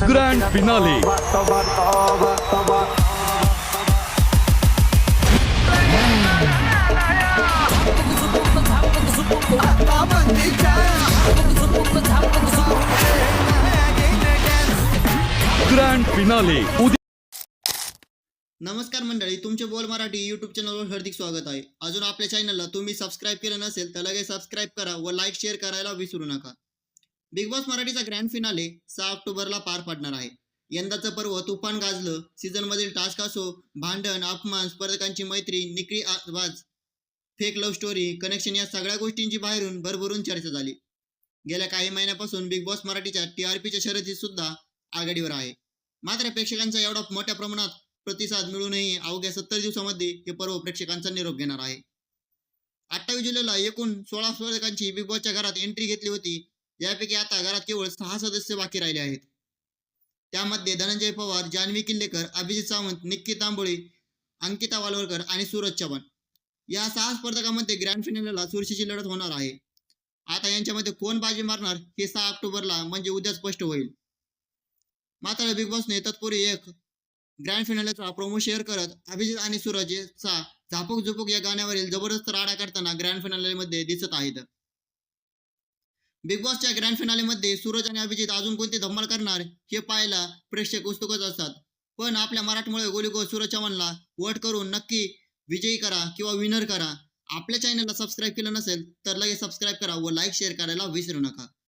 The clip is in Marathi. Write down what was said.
ग्रँड फिनाले ग्रँड फिनाले उद्या नमस्कार मंडळी तुमचे बोल मराठी युट्यूब चॅनलवर हार्दिक स्वागत आहे. अजून आपल्या चॅनलला तुम्ही सबस्क्राईब केलं नसेल तर लगेच सबस्क्राईब करा व लाईक शेअर करायला विसरू नका. बिग बॉस मराठीचा ग्रँड फिनाले सहा ऑक्टोबरला पार पडणार आहे. यंदाचं पर्व तुफान गाजलं सीझन मधील टास्क असो भांडण अपमान स्पर्धकांची मैत्री निकळी आवाज फेक लव्ह स्टोरी कनेक्शन या सगळ्या गोष्टींची बाहेरून भरभरून चर्चा झाली. गेल्या काही महिन्यापासून बिग बॉस मराठीच्या टी आर पीच्या शर्यतीत सुद्धा आघाडीवर आहे. मात्र प्रेक्षकांचा एवढा मोठ्या प्रमाणात प्रतिसाद मिळूनही अवघ्या सत्तर दिवसामध्ये हे पर्व प्रेक्षकांचा निरोप घेणार आहे. अठ्ठावीस जुलैला एकूण सोळा स्पर्धकांची बिग बॉसच्या घरात एंट्री घेतली होती. यापैकी आता घरात केवळ सहा सदस्य बाकी राहिले आहेत. त्यामध्ये धनंजय पवार जान्हवी किल्लेकर अभिजित सावंत निक्की तांबोळी अंकिता वालवरकर आणि सूरज चव्हाण. या सहा स्पर्धकांमध्ये ग्रँड फिनालला सुरशीची लढत होणार आहे. आता यांच्यामध्ये कोण बाजी मारणार हे सहा ऑक्टोबरला म्हणजे उद्या स्पष्ट होईल. मात्र बिग बॉसने तत्पूर्वी एक ग्रँड फिनालेचा प्रोमो शेअर करत अभिजित आणि सूरजचा झापक झुपूक या गाण्यावरील जबरदस्त राडा करताना ग्रँड फिनालेमध्ये दिसत आहेत. बिग बॉसच्या ग्रँड फिनालेमध्ये सूरज आणि अभिजित अजून कोणती धम्माल करणार हे पाहायला प्रेक्षक उत्सुकच असतात. पण आपल्या मराठमोळे गोलीगो सूरज चव्हाणला वोट करून नक्की विजयी करा किंवा विनर करा. आपल्या चॅनलला सबस्क्राईब केलं नसेल तर लगेच सबस्क्राईब करा व लाईक शेअर करायला विसरू नका.